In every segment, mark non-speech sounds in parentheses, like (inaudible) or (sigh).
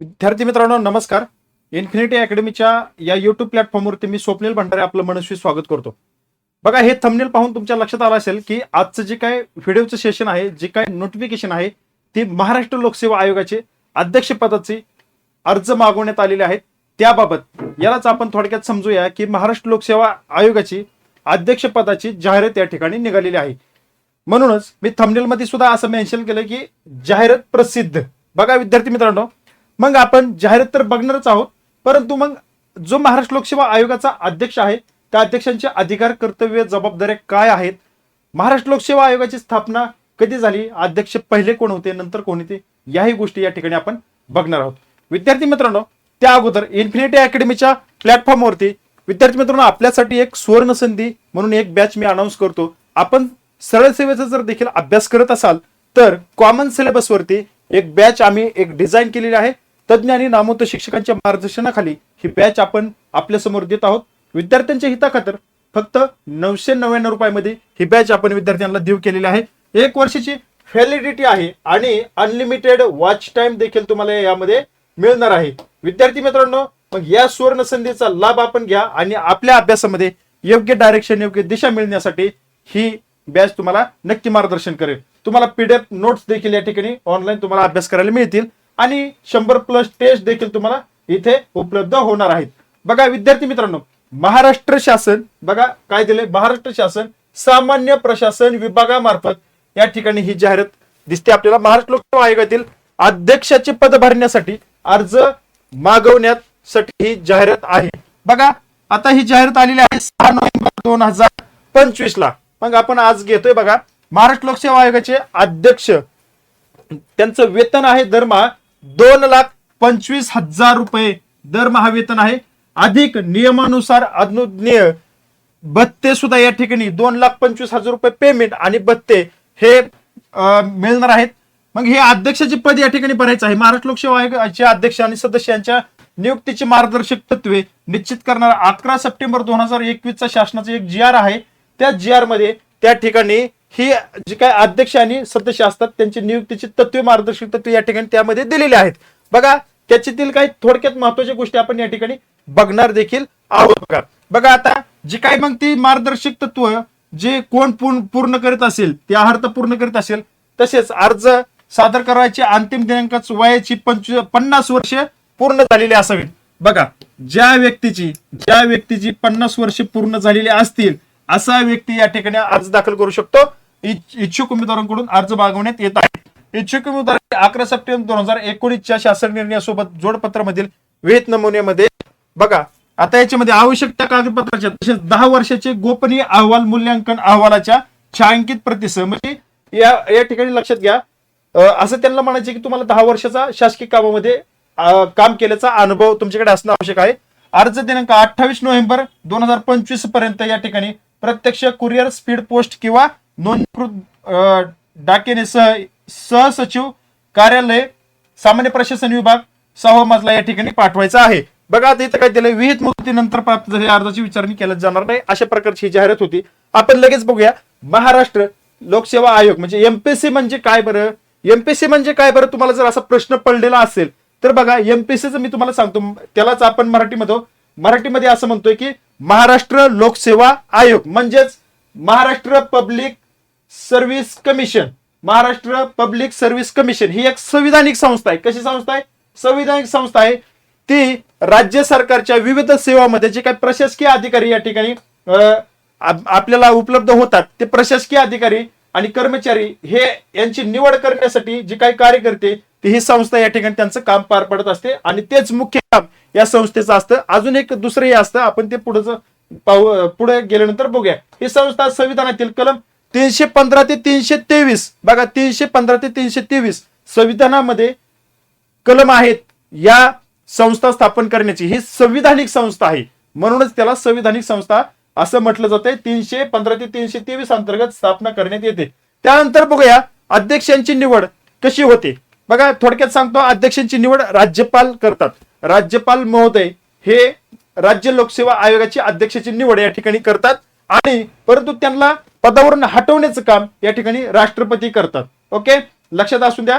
विद्यार्थी मित्रांनो नमस्कार. इन्फिनिटी अकॅडमीच्या या युट्यूब प्लॅटफॉर्मवरती मी स्वप्नील भंडारे आपलं मनस्वी स्वागत करतो. बघा हे थंबनेल पाहून तुमच्या लक्षात आलं असेल की आजचं जे काय व्हिडिओचं सेशन आहे जे काय नोटिफिकेशन आहे ती महाराष्ट्र लोकसेवा आयोगाचे अध्यक्षपदाचे अर्ज मागवण्यात आलेले आहेत. त्याबाबत यालाच आपण थोडक्यात समजूया की महाराष्ट्र लोकसेवा आयोगाची अध्यक्षपदाची जाहिरात या ठिकाणी निघालेली आहे. म्हणूनच मी थंबनेलमध्ये सुद्धा असं मेन्शन केलं की जाहिरात प्रसिद्ध. बघा विद्यार्थी मित्रांनो मग आपण जाहिरात तर बघणारच आहोत. परंतु मग जो महाराष्ट्र लोकसेवा आयोगाचा अध्यक्ष आहे त्या अध्यक्षांचे अधिकार कर्तव्य जबाबदाऱ्या काय आहेत? महाराष्ट्र लोकसेवा आयोगाची स्थापना कधी झाली? अध्यक्ष पहिले कोण होते? नंतर कोण होते? याही गोष्टी या ठिकाणी आपण बघणार आहोत. विद्यार्थी मित्रांनो त्या अगोदर इन्फिनिटी अकॅडमीच्या प्लॅटफॉर्मवरती विद्यार्थी मित्रांनो आपल्यासाठी एक सुवर्ण संधी म्हणून एक बॅच मी अनाऊन्स करतो. आपण सरळ सेवेचा जर देखील अभ्यास करत असाल तर कॉमन सिलेबसवरती एक बॅच आम्ही एक डिझाईन केलेली आहे. तज्ज्ञ आणि नामवंत शिक्षकांच्या मार्गदर्शनाखाली ही बॅच आपण आपल्यासमोर देत आहोत. विद्यार्थ्यांच्या हिताखातर फक्त नऊशे नव्याण्णव रुपयामध्ये ही बॅच आपण विद्यार्थ्यांना देऊ केलेली आहे. एक वर्षाची व्हॅलिडिटी आहे आणि अनलिमिटेड वॉच टाइम देखील तुम्हाला यामध्ये मिळणार आहे. विद्यार्थी मित्रांनो मग या सुवर्ण संधीचा लाभ आपण घ्या आणि आपल्या अभ्यासामध्ये योग्य डायरेक्शन योग्य दिशा मिळण्यासाठी ही बॅच तुम्हाला नक्की मार्गदर्शन करेल. तुम्हाला पीडीएफ नोट्स देखील या ठिकाणी ऑनलाईन तुम्हाला अभ्यास करायला मिळतील. आणि शंभर प्लस टेस्ट देखील तुम्हाला इथे उपलब्ध होणार आहेत. बघा विद्यार्थी मित्रांनो महाराष्ट्र शासन बघा काय दिले महाराष्ट्र शासन सामान्य प्रशासन विभागामार्फत या ठिकाणी ही जाहिरात दिसते आपल्याला. महाराष्ट्र लोकसेवा आयोगातील अध्यक्षाचे पद भरण्यासाठी अर्ज मागवण्यासाठी ही जाहिरात आहे. बघा आता ही जाहिरात आलेली आहे सहा नोव्हेंबर दोन हजार पंचवीस ला. मग आपण आज घेतोय बघा महाराष्ट्र लोकसेवा आयोगाचे अध्यक्ष त्यांचं वेतन आहे दरमहा दोन लाख पंचवीस हजार रुपये दरमहा वेतन आहे. अधिक नियमानुसार अनुज्ञेय भत्ते सुद्धा या ठिकाणी दोन लाख पंचवीस हजार रुपये पेमेंट आणि भत्ते हे मिळणार आहेत. मग हे अध्यक्षाचे पद या ठिकाणी भरायचं आहे. महाराष्ट्र लोकसेवा आयोगाचे अध्यक्ष आणि सदस्यांच्या नियुक्तीची मार्गदर्शक तत्वे निश्चित करणारा अकरा सप्टेंबर दोन हजार एकवीस चा शासनाचा एक जी आर आहे. त्या जी आरमध्ये त्या ठिकाणी ही जी काय अध्यक्ष आणि सदस्य असतात त्यांची नियुक्तीची तत्वे मार्गदर्शक तत्वे या ठिकाणी त्यामध्ये दिलेले आहेत. बघा त्याच्यातील काही थोडक्यात महत्त्वाच्या गोष्टी आपण या ठिकाणी बघणार देखील आहोत. बघा बघा आता जी काय मग ती मार्गदर्शक तत्व जे कोण पूर्ण पूर्ण करीत असेल ते अर्थ पूर्ण करीत असेल तसेच अर्ज सादर करायची अंतिम दिनांकाच वयाची पंचवीस पन्नास वर्ष पूर्ण झालेली असावीत बघा ज्या व्यक्तीची ज्या व्यक्तीची पन्नास वर्ष पूर्ण झालेली असतील असा व्यक्ती या ठिकाणी अर्ज दाखल करू शकतो. इच्छुक उमेदवारांकडून अर्ज मागवण्यात येत आहे इच्छुक उमेदवार अकरा सप्टेंबर दोन हजार एकोणीसच्या शासन निर्णयासोबत जोडपत्रामधील वेत नमुन्यामध्ये बघा आता याच्यामध्ये आवश्यक त्या कागदपत्राच्या तसेच दहा वर्षाचे गोपनीय अहवाल मूल्यांकन अहवालाच्या छायांकित प्रतिसह म्हणजे या या ठिकाणी लक्षात घ्या. असं त्यांना म्हणायचे की तुम्हाला दहा वर्षाचा शासकीय कामामध्ये काम केल्याचा अनुभव तुमच्याकडे असणं आवश्यक आहे. अर्ज दिनांक अठ्ठावीस नोव्हेंबर दोन हजार पंचवीसपर्यंत या ठिकाणी प्रत्यक्ष कुरिअर स्पीड पोस्ट किंवा नोंदणीकृत डाकेने सह सहसचिव कार्यालय सामान्य प्रशासन विभाग सहा मजला या ठिकाणी पाठवायचा आहे. बघा आता इथं काय दिलंय विहित मुदतीनंतर प्राप्त झालेल्या अर्जाची विचारणी केली जाणार नाही अशा प्रकारची ही जाहिरात होती. आपण लगेच बघूया महाराष्ट्र लोकसेवा आयोग म्हणजे एमपीएससी म्हणजे काय बरं? एमपीएससी म्हणजे काय बरं? तुम्हाला जर असा प्रश्न पडलेला असेल तर बघा एमपीएससीचं मी तुम्हाला सांगतो त्यालाच आपण मराठीमध्ये मराठीमध्ये असं म्हणतोय की महाराष्ट्र लोकसेवा आयोग म्हणजेच Maharashtra public service commission Maharashtra public service commission ही एक संविधानिक संस्था आहे. कशी संस्था आहे? संविधानिक संस्था आहे. ती राज्य सरकारच्या विविध सेवामध्ये जे काही प्रशासकीय अधिकारी या ठिकाणी आपल्याला उपलब्ध होतात ते प्रशासकीय अधिकारी आणि कर्मचारी हे यांची निवड करण्यासाठी जी काही कार्य करते ती ही संस्था या ठिकाणी त्यांचं काम पार पडत असते. आणि तेच मुख्य काम या संस्थेचं असतं. अजून एक दुसरंही असतं. आपण ते पुढचं पाहू पुढे गेल्यानंतर बघूया. ही संस्था संविधानातील कलम तीनशे पंधरा ते तीनशे तेवीस. बघा तीनशे पंधरा ते तीनशे तेवीस संविधानामध्ये कलम आहेत या संस्था स्थापन करण्याची. ही संविधानिक संस्था आहे. म्हणूनच त्याला संविधानिक संस्था असं म्हटलं जातंय. तीनशे पंधरा ते तीनशे तेवीस अंतर्गत स्थापना करण्यात येते. त्यानंतर बघूया अध्यक्षांची निवड कशी होते. बघा थोडक्यात सांगतो अध्यक्षांची निवड राज्यपाल करतात. राज्यपाल महोदय हे राज्य लोकसेवा आयोगाची अध्यक्षाची निवड या ठिकाणी करतात. आणि परंतु त्यांना पदावरून हटवण्याचं काम या ठिकाणी राष्ट्रपती करतात. ओके लक्षात असू द्या.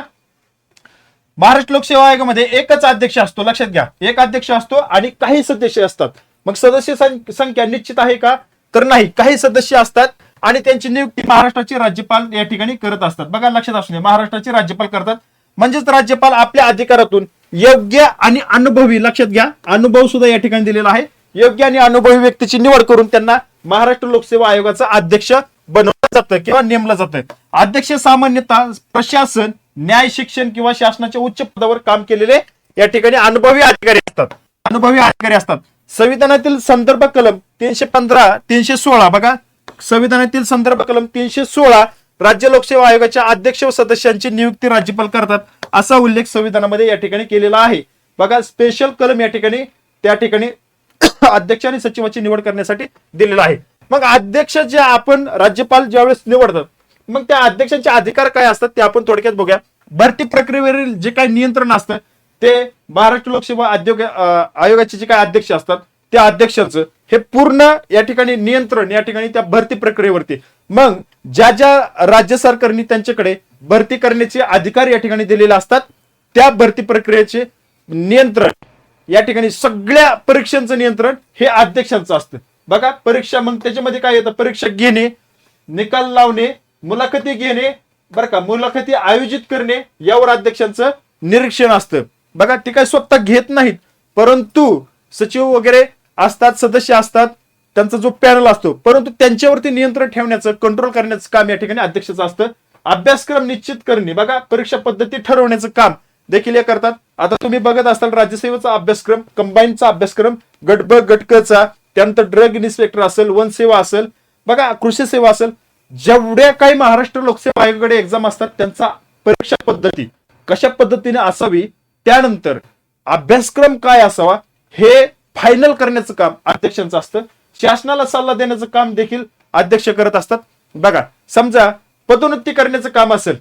महाराष्ट्र लोकसेवा आयोगामध्ये एकच अध्यक्ष असतो. लक्षात घ्या. एक अध्यक्ष असतो आणि काही सदस्य असतात. मग सदस्य संख्या निश्चित आहे का? तर नाही. काही सदस्य असतात आणि त्यांची नियुक्ती महाराष्ट्राचे राज्यपाल या ठिकाणी करत असतात. बघा लक्षात असू द्या. महाराष्ट्राचे राज्यपाल करतात. म्हणजेच राज्यपाल आपल्या अधिकारातून योग्य आणि अनुभवी लक्षात घ्या अनुभव सुद्धा या ठिकाणी दिलेला आहे. योग्य आणि अनुभवी व्यक्तीची निवड करून त्यांना महाराष्ट्र लोकसेवा आयोगाचा अध्यक्ष बनवलं जातं किंवा नेमलं जातं अध्यक्ष सामान्यतः प्रशासन न्याय शिक्षण किंवा शासनाच्या उच्च पदावर काम केलेले या ठिकाणी अनुभवी अधिकारी असतात. अनुभवी अधिकारी असतात. संविधानातील संदर्भ कलम तीनशे पंधरा तीनशे सोळा बघा. संविधानातील संदर्भ कलम तीनशे सोळा राज्य लोकसेवा आयोगाच्या अध्यक्ष व सदस्यांची नियुक्ती राज्यपाल करतात असा उल्लेख संविधानामध्ये या ठिकाणी केलेला आहे. बघा स्पेशल कलम या ठिकाणी त्या ठिकाणी (coughs) अध्यक्ष आणि सचिवाची निवड करण्यासाठी दिलेला आहे. मग अध्यक्ष जे आपण राज्यपाल ज्यावेळेस निवडतात मग त्या अध्यक्षांचे अधिकार काय असतात ते आपण थोडक्यात बघूया. भरती प्रक्रियेवरील जे काही नियंत्रण असतं ते महाराष्ट्र लोकसेवा आयोग आयोगाचे जे काही अध्यक्ष असतात त्या अध्यक्षांचं हे पूर्ण या ठिकाणी नियंत्रण या ठिकाणी त्या भरती प्रक्रियेवरती. मग ज्या ज्या राज्य सरकारने त्यांच्याकडे भरती करण्याचे अधिकार या ठिकाणी दिलेले असतात त्या भरती प्रक्रियेचे नियंत्रण या ठिकाणी सगळ्या परीक्षांचं नियंत्रण हे अध्यक्षांचं असतं. बघा परीक्षा मग त्याच्यामध्ये काय येतं? परीक्षा घेणे निकाल लावणे मुलाखती घेणे बरं का मुलाखती आयोजित करणे यावर अध्यक्षांचं निरीक्षण असतं. बघा ते काय स्वतः घेत नाहीत परंतु सचिव वगैरे असतात सदस्य असतात त्यांचा जो पॅनल असतो परंतु त्यांच्यावरती नियंत्रण ठेवण्याचं कंट्रोल करण्याचं काम या ठिकाणी अध्यक्षाचं असतं. अभ्यासक्रम निश्चित करणे बघा परीक्षा पद्धती ठरवण्याचं काम देखील हे करतात. आता तुम्ही बघत असाल राज्यसेवेचा अभ्यासक्रम कंबाईनचा अभ्यासक्रम गट ब गट क चा त्यानंतर ड्रग इन्स्पेक्टर असेल वन सेवा असेल बघा कृषी सेवा असेल जेवढ्या काही महाराष्ट्र लोकसेवा आयोगाकडे एक्झाम असतात त्यांचा परीक्षा पद्धती कशा पद्धतीने असावी त्यानंतर अभ्यासक्रम काय असावा हे फायनल करण्याचं काम अध्यक्षांचं असतं. शासनाला सल्ला देण्याचं काम देखील अध्यक्ष करत असतात. बघा समजा पदोन्नती करण्याचं काम असेल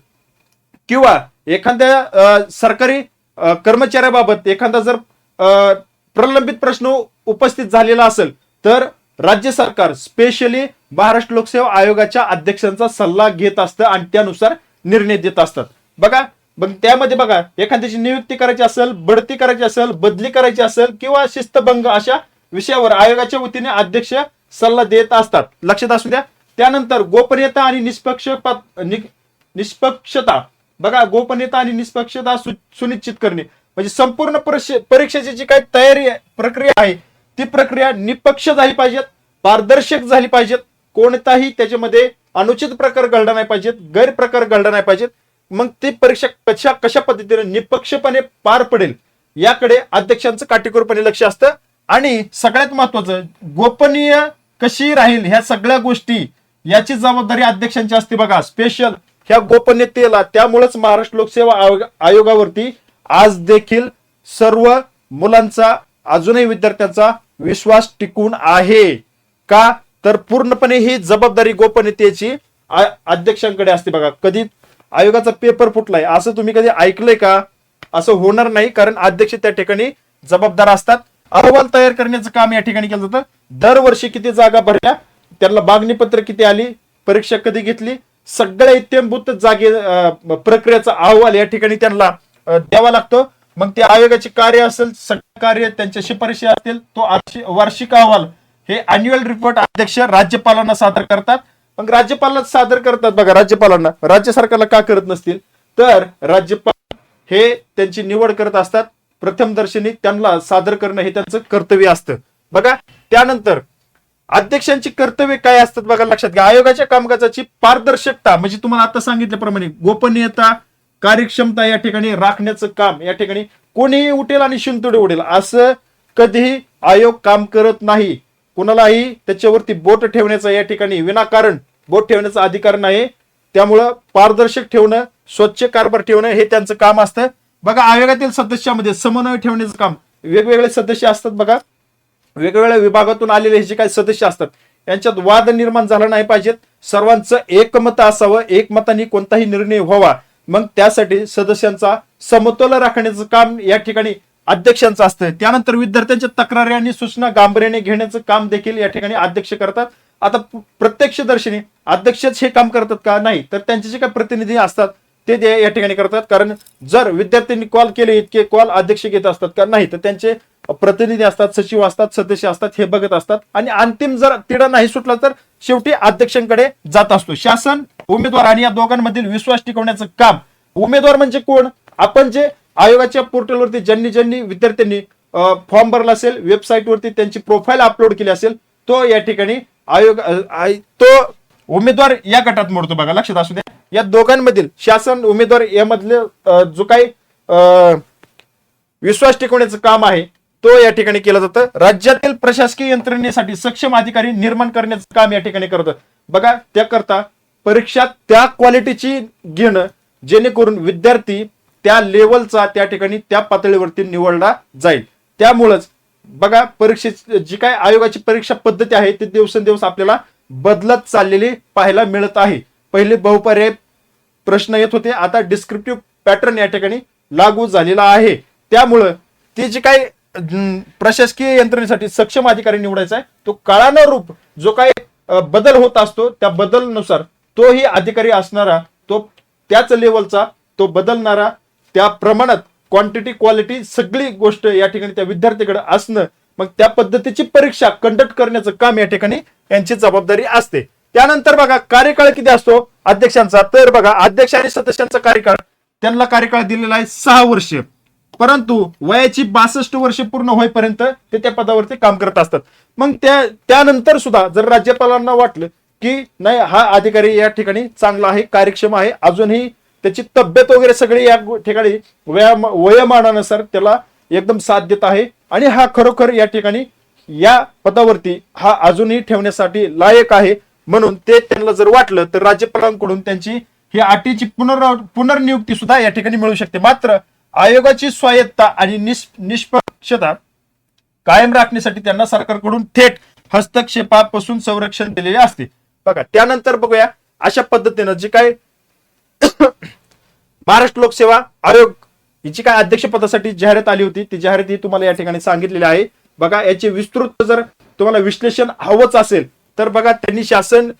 किंवा एखाद्या सरकारी कर्मचाऱ्याबाबत एखादा जर प्रलंबित प्रश्न उपस्थित झालेला असेल तर राज्य सरकार स्पेशली महाराष्ट्र लोकसेवा आयोगाच्या अध्यक्षांचा सल्ला घेत असतं आणि त्यानुसार निर्णय देत असतात. बघा मग त्यामध्ये बघा एखाद्याची नियुक्ती करायची असेल बढती करायची असेल बदली करायची असेल किंवा शिस्तभंग अशा विषयावर आयोगाच्या वतीने अध्यक्ष सल्ला देत असतात. लक्षात असू द्या. त्यानंतर गोपनीयता आणि निष्पक्ष नि- निष्पक्षता. बघा गोपनीयता आणि निष्पक्षता सु- सुनिश्चित करणे. म्हणजे संपूर्ण परीक्षे- परीक्षेची जी काही तयारी प्रक्रिया आहे ती प्रक्रिया निपक्ष झाली पाहिजेत पारदर्शक झाली पाहिजेत. कोणताही त्याच्यामध्ये अनुचित प्रकार घडला नाही पाहिजेत गैरप्रकार घडला नाही पाहिजेत. मग ती परीक्षा कशा कशा पद्धतीने निपक्षपणे पार पडेल याकडे अध्यक्षांचं काटेकोरपणे लक्ष असतं. आणि सगळ्यात महत्वाचं गोपनीय कशी राहील ह्या सगळ्या गोष्टी याची जबाबदारी अध्यक्षांची असते बघा. स्पेशल ह्या गोपनीयतेला त्यामुळेच महाराष्ट्र लोकसेवा आयोगावरती आज देखील सर्व मुलांचा अजूनही विद्यार्थ्यांचा विश्वास टिकून आहे का? तर पूर्णपणे ही जबाबदारी गोपनीयतेची अध्यक्षांकडे असते बघा. कधी आयोगाचा पेपर फुटलाय असं तुम्ही कधी ऐकलंय का? असं होणार नाही कारण अध्यक्ष त्या ठिकाणी जबाबदार असतात. अहवाल तयार करण्याचं काम या ठिकाणी केलं जातं. दरवर्षी किती जागा भरल्या त्यांना मागणी पत्र किती आली परीक्षा कधी घेतली सगळ्या इत्यंभूत जागे प्रक्रियेचा अहवाल या ठिकाणी त्यांना द्यावा लागतो. मग ते आयोगाचे कार्य असेल सगळं कार्य त्यांच्या शिफारशी असतील तो वार्षिक अहवाल हे अॅन्युअल रिपोर्ट अध्यक्ष राज्यपालांना सादर करतात. मग राज्यपालांना सादर करतात बघा राज्यपालांना. राज्य सरकारला का करत नसतील? तर राज्यपाल हे त्यांची निवड करत असतात. प्रथम दर्शनी त्यांना सादर करणं हे त्यांचं कर्तव्य असतं. बघा त्यानंतर अध्यक्षांची कर्तव्य काय असतात बघा लक्षात घ्या. आयोगाच्या कामकाजाची पारदर्शकता म्हणजे तुम्हाला आता सांगितल्याप्रमाणे गोपनीयता कार्यक्षमता या ठिकाणी राखण्याचं काम या ठिकाणी कोणीही उठेल आणि शिंतोडे उडेल असं कधीही आयोग काम करत नाही. कुणालाही त्याच्यावरती बोट ठेवण्याचा या ठिकाणी विनाकारण बोट ठेवण्याचा अधिकार नाही. त्यामुळं पारदर्शक ठेवणं स्वच्छ कारभार ठेवणं हे त्यांचं काम असतं. बघा आयोगातील सदस्यामध्ये समन्वय ठेवण्याचं काम वेगवेगळे सदस्य असतात बघा. वेगवेगळ्या विभागातून आलेले हे जे काही सदस्य असतात यांच्यात वाद निर्माण झाला नाही पाहिजेत. सर्वांचं एकमत असावं एकमताने कोणताही निर्णय व्हावा. मग त्यासाठी सदस्यांचा समतोल राखण्याचं काम या ठिकाणी अध्यक्षांचं असतं त्यानंतर विद्यार्थ्यांच्या तक्रारी आणि सूचना गांभीर्याने घेण्याचं काम देखील या ठिकाणी अध्यक्ष करतात. आता प्रत्यक्षदर्शनी अध्यक्षच हे काम करतात का? नाही. तर त्यांचे जे काही प्रतिनिधी असतात ते ते या ठिकाणी करतात. कारण जर विद्यार्थ्यांनी कॉल केले इतके कॉल अध्यक्ष घेत असतात का? नाही. तर त्यांचे प्रतिनिधी असतात सचिव असतात सदस्य असतात हे बघत असतात. आणि अंतिम जर तिढा नाही सुटला तर शेवटी अध्यक्षांकडे जात असतो. शासन उमेदवार आणि या दोघांमधील विश्वास टिकवण्याचं काम. उमेदवार म्हणजे कोण? आपण जे आयोगाच्या पोर्टलवरती ज्यांनी ज्यांनी विद्यार्थ्यांनी फॉर्म भरला असेल वेबसाईटवरती त्यांची प्रोफाईल अपलोड केली असेल तो या ठिकाणी आयोग तो उमेदवार या गटात मोडतो बघा. लक्षात असू द्या. या दोघांमधील शासन उमेदवार यामधले जो काही विश्वास टिकवण्याचं काम आहे तो या ठिकाणी केलं जातं. राज्यातील प्रशासकीय यंत्रणेसाठी सक्षम अधिकारी निर्माण करण्याचं काम या ठिकाणी करतं बघा त्याकरता परीक्षा त्या क्वालिटीची घेणं जेणेकरून विद्यार्थी त्या लेवलचा त्या ठिकाणी त्या पातळीवरती निवडला जाईल. त्यामुळंच बघा परीक्षे जी काय आयोगाची परीक्षा पद्धती आहे ती दिवसेंदिवस आपल्याला बदलत चाललेली पाहायला मिळत आहे. पहिले बहुपर्याय प्रश्न येत होते आता डिस्क्रिप्टिव्ह पॅटर्न या ठिकाणी लागू झालेला आहे. त्यामुळं ती जी काही प्रशासकीय यंत्रणेसाठी सक्षम अधिकारी निवडायचा आहे. तो काळानुरूप जो काही बदल होत असतो त्या बदलनुसार तोही अधिकारी असणारा तो त्याच लेवलचा तो बदलणारा त्या प्रमाणात क्वांटिटी क्वालिटी सगळी गोष्ट या ठिकाणी त्या विद्यार्थ्याकडे असणं मग त्या पद्धतीची परीक्षा कंडक्ट करण्याचं काम या ठिकाणी यांची जबाबदारी असते. त्यानंतर बघा कार्यकाळ किती असतो? अध्यक्षांचा. तर बघा अध्यक्ष आणि सदस्यांचा कार्यकाळ. त्यांना कार्यकाळ दिलेला आहे सहा वर्ष. परंतु वयाची बासष्ट वर्ष पूर्ण होईपर्यंत ते त्या पदावरती काम करत असतात. मग त्या त्यानंतर सुद्धा जर राज्यपालांना वाटलं की नाही हा अधिकारी या ठिकाणी चांगला आहे कार्यक्षम आहे अजूनही त्याची तब्येत वगैरे सगळी या ठिकाणी वयोमानानुसार त्याला एकदम साथ देत आहे आणि हा खरोखर या ठिकाणी या पदावरती हा अजूनही ठेवण्यासाठी लायक आहे म्हणून ते त्यांना जर वाटलं तर राज्यपालांकडून त्यांची ही अटीची पुनर पुनर्नियुक्ती सुद्धा या ठिकाणी मिळू शकते. मात्र आयोगाची स्वायत्ता आणि निष्पक्षता कायम राखण्यासाठी त्यांना सरकारकडून थेट हस्तक्षेपापासून संरक्षण दिलेले असते. बघा त्यानंतर बघूया अशा पद्धतीनं जे काय (coughs) महाराष्ट्र लोकसेवा आयोग हिची काय अध्यक्षपदासाठी जाहिरात आली होती ती जाहिरात ही तुम्हाला या ठिकाणी सांगितलेली आहे. बघा याचे विस्तृत जर तुम्हाला विश्लेषण हवंच असेल तर बघा त्यांनी शासन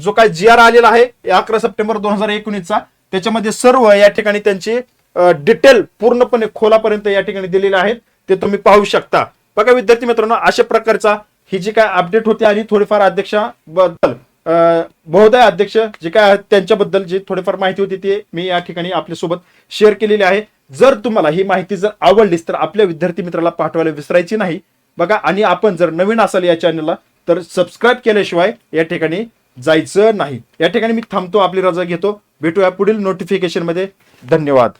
जो काय जी आर आलेला आहे अकरा सप्टेंबर दोन हजार एकोणीसचा त्याच्यामध्ये सर्व या ठिकाणी त्यांचे डिटेल पूर्णपणे खोलापर्यंत या ठिकाणी दिलेले आहेत. ते तुम्ही पाहू शकता. बघा विद्यार्थी मित्रांनो अशा प्रकारचा ही जी काय अपडेट होती आणि थोडीफार अध्यक्षाबद्दल अं, महोदय अध्यक्ष जे काय आहेत त्यांच्याबद्दल जी थोडीफार माहिती होती ती मी या ठिकाणी आपल्यासोबत शेअर केलेली आहे. जर तुम्हाला ही माहिती जर आवडलीच तर आपल्या विद्यार्थी मित्राला पाठवायला विसरायची नाही. बघा आणि आपण जर नवीन असाल या चॅनलला तर सबस्क्राईब केल्याशिवाय या ठिकाणी जायचं नाही. या ठिकाणी मी थांबतो आपली रजा घेतो. भेटूया पुढील नोटिफिकेशनमध्ये धन्यवाद.